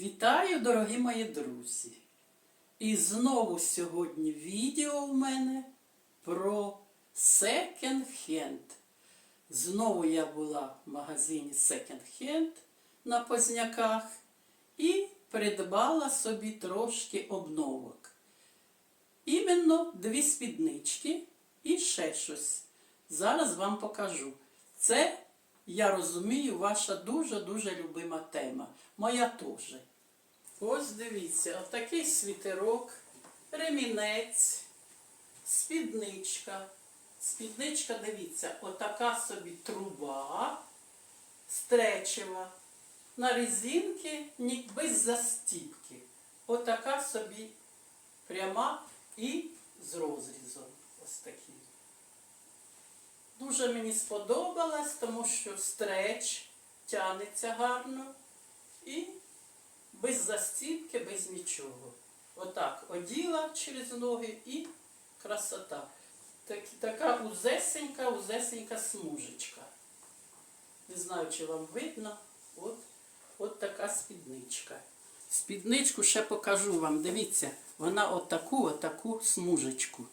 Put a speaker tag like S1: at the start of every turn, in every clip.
S1: Вітаю, дорогі мої друзі! І знову сьогодні відео у мене про секонд-хенд. Знову я була в магазині секонд-хенд на Позняках і придбала собі трошки обновок. Іменно дві спіднички і ще щось. Зараз вам покажу. Це, я розумію, ваша дуже-дуже любима тема. Моя теж. Ось дивіться, отакий світерок, ремінець, спідничка. Спідничка, дивіться, отака собі труба, стречева. На резинки без застіпки. Отака собі пряма і з розрізом. Ось такий. Дуже мені сподобалось, тому що стреч тянеться гарно і без застіпки, без нічого. Отак оділа через ноги і красота. Так, така узесенька, узесенька смужечка. Не знаю, чи вам видно. От, от така спідничка. Спідничку ще покажу вам. Дивіться, вона отаку, отаку смужечку.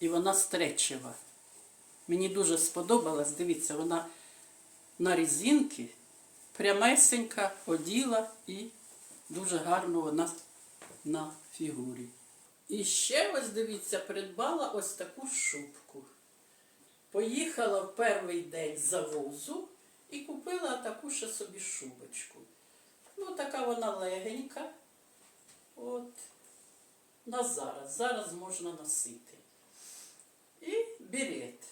S1: І вона стречева. Мені дуже сподобалась, дивіться, вона на резинки прямесенька оділа і дуже гарно вона на фігурі. І ще ось дивіться, придбала ось таку шубку. Поїхала в перший день з завозу і купила таку ще собі шубочку. Ну, така вона легенька. От. На зараз. Зараз можна носити. І берет.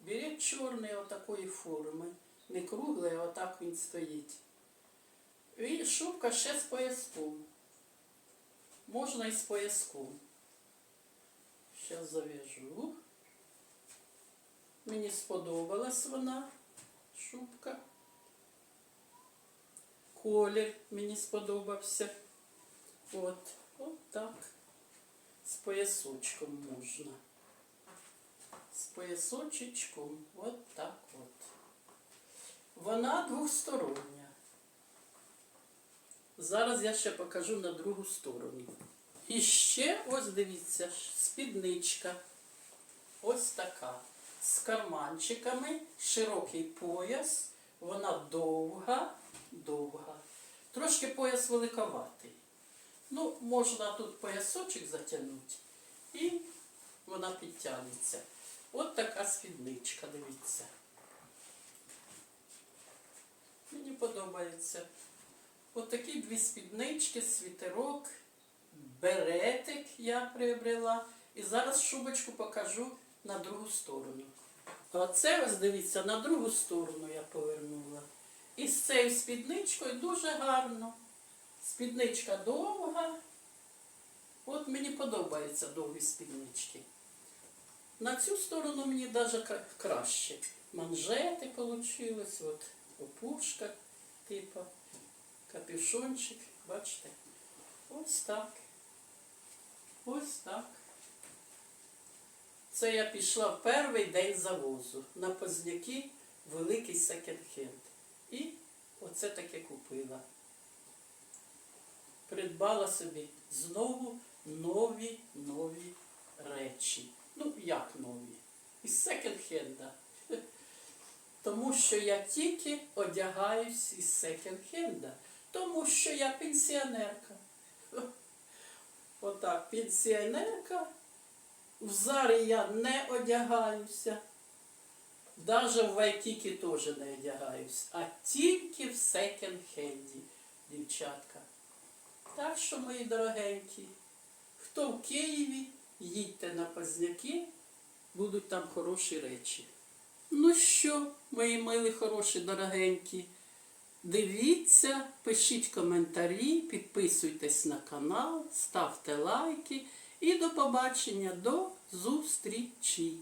S1: Берет чорний отакої форми. Не круглий, а отак він стоїть. І шубка ще з пояском. Можна і з пояском. Зараз зав'яжу. Мені сподобалась вона, шубка. Колір мені сподобався. От, от так. З поясочком можна. З поясочечком. От так от. Вона двостороння. Зараз я ще покажу на другу сторону. І ще ось дивіться, спідничка. Ось така. З карманчиками, широкий пояс. Вона довга, довга. Трошки пояс великоватий. Ну, можна тут поясочок затягнути і вона підтягнеться. От така спідничка, дивіться. Мені подобається. Отакі дві спіднички, світерок, беретик я приобрела. І зараз шубочку покажу на другу сторону. Оце ось дивіться, на другу сторону я повернула. І з цією спідничкою дуже гарно. Спідничка довга. От мені подобаються довгі спіднички. На цю сторону мені навіть краще. Манжети вийшли, от опушка, типу, капюшончик, бачите? Ось так. Ось так. Це я пішла в перший день завозу на Позняки великий секонд-хенд. І оце таке купила. Придбала собі знову нові нові речі. Ну, як нові? Із секонд-хенда. Тому що я тільки одягаюсь із секонд-хенда. Тому що я пенсіонерка. Отак, пенсіонерка. В зарі я не одягаюся. Навіть в Вайкікі теж не одягаюсь, а тільки в секонд-хенді, дівчатка. Так що, мої дорогенькі, хто в Києві, їдьте на Позняки, будуть там хороші речі. Ну що, мої милі, хороші, дорогенькі, дивіться, пишіть коментарі, підписуйтесь на канал, ставте лайки і до побачення, до зустрічі!